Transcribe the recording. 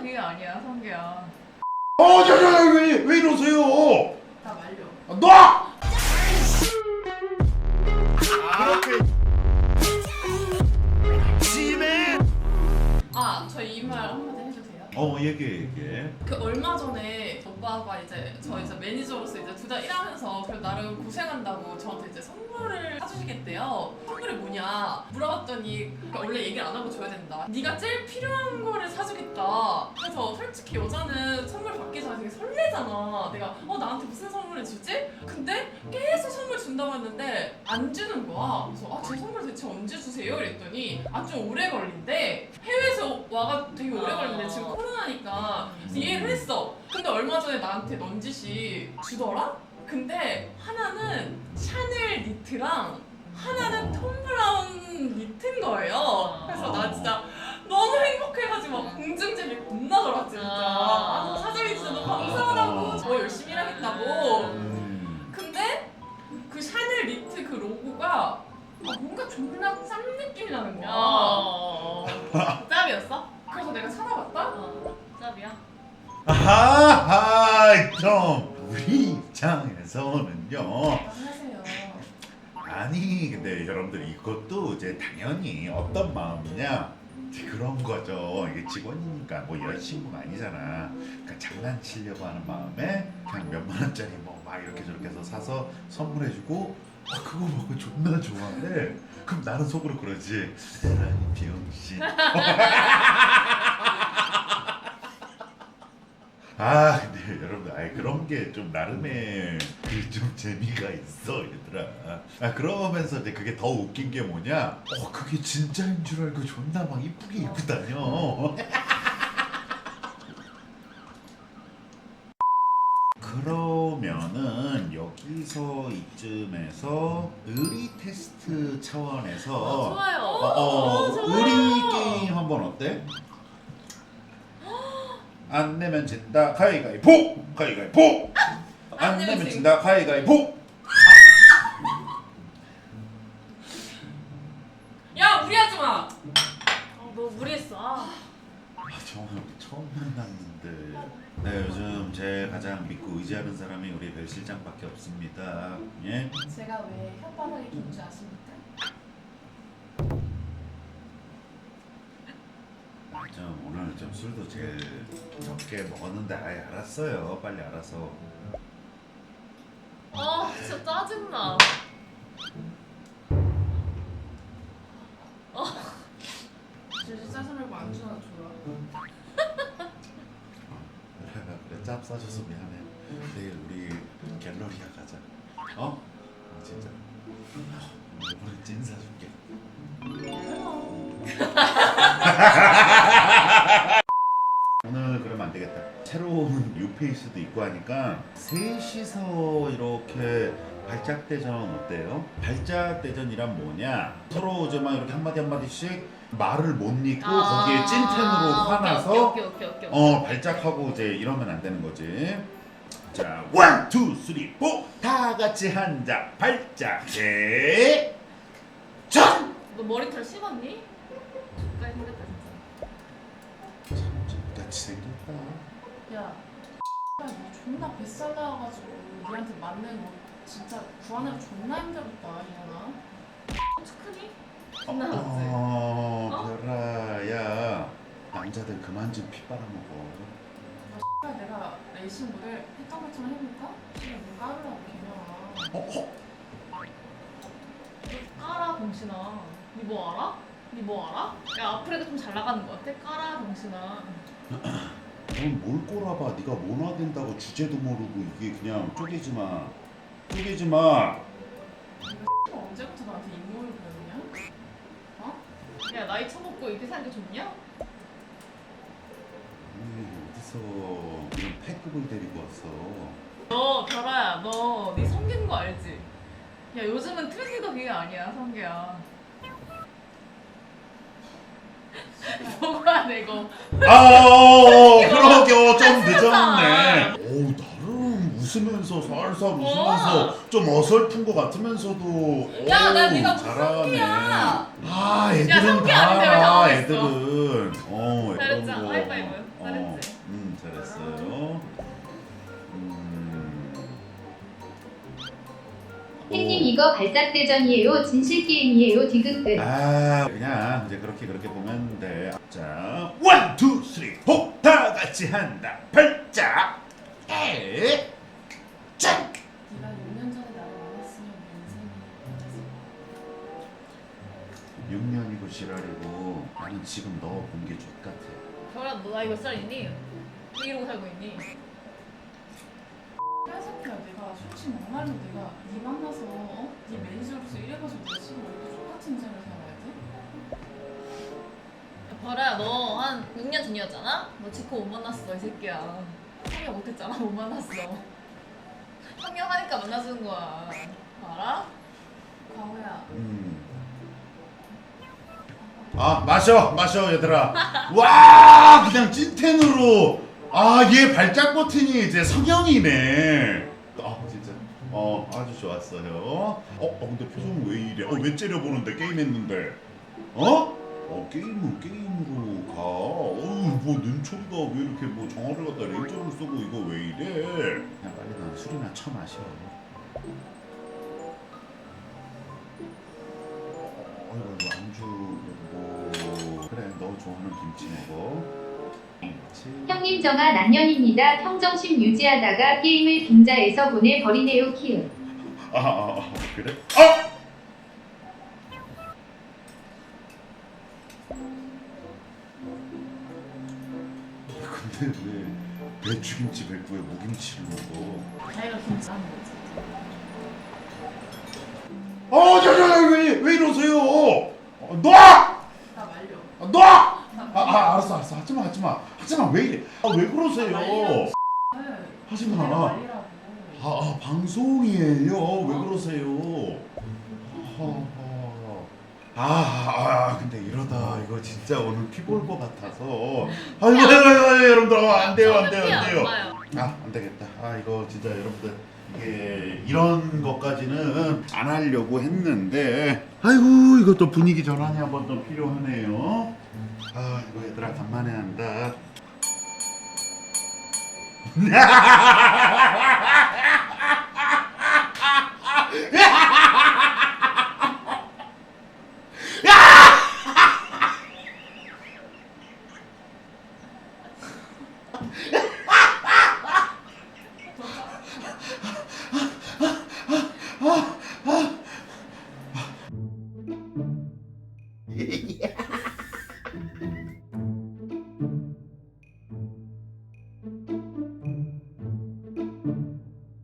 그게 아니야 성규야 어, 저, 저, 왜, 왜 이러세요? 나 말려 아, 놔! 어, 얘기해, 얘기해. 그 얼마 전에 오빠가 이제 저 이제 매니저로서 이제 두 달 일하면서 그래도 나름 고생한다고 저한테 이제 선물을 사주시겠대요. 선물이 뭐냐 물어봤더니 그러니까 원래 얘기를 안 하고 줘야 된다. 네가 제일 필요한 거를 사주겠다. 그래서 솔직히 여자는 선물 받기 전에 되게 설레잖아. 내가 어 나한테 무슨 선물을 주지? 근데 계속 선물 준다고 했는데 안 주는 거야. 그래서 아제 선물 대체 언제 주세요? 그랬더니 아 좀 오래 걸린대. 와가 되게 오래 걸린대. 지금 코로나니까 그래서 이해를 했어. 근데 얼마 전에 나한테 넌지시 주더라? 근데 하나는 샤넬 니트랑 하나는 톰 브라운 니트인 거예요. 그래서 나 진짜 너무 행복해가지고 막 공증제비 겁나 돌았지 진짜. 아, 사장님 진짜 너무 감사하다고. 저 열심히 일하겠다고. 음. 근데 그 샤넬 니트 그 로고가 아, 뭔가 존나 싼 느낌이 나는 거야. 어. 아하, 좀 우리 입장에서는요. 하세요. 아니, 근데 여러분들 이것도 이제 당연히 어떤 마음이냐. 이제 그런 거죠. 이게 직원이니까 뭐 여자친구가 아니잖아. 그러니까 장난치려고 하는 마음에 그냥 몇만 원짜리 뭐 막 이렇게 저렇게 해서 사서 선물해주고 아 그거 먹고 존나 좋아해. 그럼 나는 속으로 그러지. 에라이 비영씨. 아 근데 여러분들 아이 그런 게 좀 나름의 그 좀 재미가 있어 얘들아 아 그러면서 이제 그게 더 웃긴 게 뭐냐 어 그게 진짜인 줄 알고 존나 막 이쁘게 입고 다녀 그러면은 여기서 이쯤에서 의리 테스트 차원에서 어, 좋아요. 어, 어, 어, 좋아요. 의리 게임 한번 어때? 안 내면 진다 가위가위보 가위가위보 안 내면 진다 가위가위보 야 무리하지 마. 어, 너 무리했어. 아. 아, 정말 처음 만났는데 네 요즘 제 가장 믿고 의지하는 사람이 우리 벨 실장밖에 없습니다 예? 제가 왜 혓바닥이 긴줄 아십니까? 좀 오늘 좀 술도 제일 적게 먹었는데 아예 알았어요. 빨리 알아서. 아, 진짜 짜증나. 진짜 짜증나고 안 주나 좋아. 그래 그래. 짭 싸줘서 미안해. 내일 우리 갤러리아 가자. 어? 어, 진짜. 이번에 찐 사줄게 오늘 그러면 안 되겠다 새로운 뉴페이스도 있고 하니까 셋이서 이렇게 발작대전 어때요? 발작대전이란 뭐냐 서로 이제 막 이렇게 한마디 한마디씩 말을 못 잇고 거기에 찐텐으로 화나서 아, 오케이, 오케이, 오케이, 오케이. 어 발작하고 이제 이러면 안 되는 거지. 자, 원, 투, 쓰리, 포, 다 같이 한자 발작해. 전. 너 머리털 씹었니? 죽까지 생겼다 진짜. 같이 생겼다. 야, 너 존나 뱃살 나와가지고 우리한테 맞는 뭐 진짜 구하느라 존나 힘들었다 이년아. 크니? 존나 나왔지. 어, 어? 별아 야 남자들 그만 좀 피 빨아 먹어. 야, 내가 레이싱 모델 패턴같은 거 해볼까? 그래, 뭐 까르라고 개명아. 어, 어, 까라 병신아. 니 뭐 알아? 니뭐 알아? 야 앞으로도 좀잘 나가는 거 같아? 까라 병신아. 넌뭘 꼬라봐? 네가 뭐 나된다고 주제도 모르고 이게 그냥 쪼개지 마. 쪼개지 마. 너 언제부터 나한테 인물을 보였냐? 야 나이 처먹고 이렇게 사는 게 좋냐? 아니, 어디서 이런 패급을 데리고 왔어? 너 별아야 너 네 성기는 거 알지? 야 요즘은 트렌드가 그게 아니야 성기야. 뭐가 내고 아, 그러게 어, 좀 늦었네. 오, 나름 웃으면서 살살 웃으면서 좀 어설픈 것 같으면서도 야, 오, 나 네가 무슨 잘하네. 아, 애들은 성기 다 아닌데 왜 알아, 당황했어? 애들은. 어, 잘했죠? 그런 거. 하이파이브. 어. 잘했지? 잘했어요. 이거 발작 대전이에요. 진실 게임이에요. 디귿끝. 아 그냥 이제 그렇게 그렇게 보면 돼. 자, 원, 투, 쓰리, 포, 다 같이 한다. 발작. 에, 짠. 네가 6년 전에 나를 만났으면 인생이 6년이고 지랄이고 나는 지금 너 본 게 족같아. 겨울아 너 나이 몇 살이니? 왜 이러고 살고 있니? 야 내가 솔직히 막말로 내가 네 만나서 어? 네 매니저로서 이래가지고 내 지금 이렇게 똑같은 인생을 살아야 돼? 별아야 너 한 6년 전이었잖아? 너 지코 못 만났어 이 새끼야 성형 못했잖아 못 만났어 성형하니까 만나주는 거야 알아? 과호야 음. 아 마셔 마셔 얘들아. 와 그냥 찐텐으로. 아 얘 발작 버튼이 이제 성형이네. 아 진짜. 어 아주 좋았어요. 어, 어 근데 표정 왜 이래? 어 왜 째려보는데 게임했는데? 어? 어 게임은 게임으로 가. 어우 뭐 눈초리가 왜 이렇게 뭐 정화를 갖다 레이저를 쏘고 이거 왜 이래? 그냥 빨리 난 술이나 쳐 마셔. 어이구 이거 안주 뭐 그래 너 좋아하는 김치 먹어. 형님 정아 난년입니다. 평정심 유지하다가 게임을 빙자해서 보내버리네요. 키읔. 아, 아, 아 그래? 어! 근데 왜 배추김치 뱉고에 무김치를 먹어? 자기가 김치 하는 거지 어, 저저왜왜 이러세요? 어, 놔! 나 말려 아, 놔! 아, 아 알았어 알았어 하지 마 하지 마 하지 마 왜 이래? 아 왜 그러세요? 네 하지 내가 마. 말리라고 아, 아 방송이에요. 왜 그러세요? 아, 아, 근데 이러다 이거 진짜 오늘 피볼 것 같아서. 아이고, 아이고, 여러분들, 어, 안 돼요, 안 돼요, 안 돼요. 아, 안 되겠다. 아, 이거 진짜 여러분들. 이게 이런 것까지는 안 하려고 했는데 아이고 이것도 분위기 전환이 한번 더 필요하네요 아 이거 얘들아 간만에 한다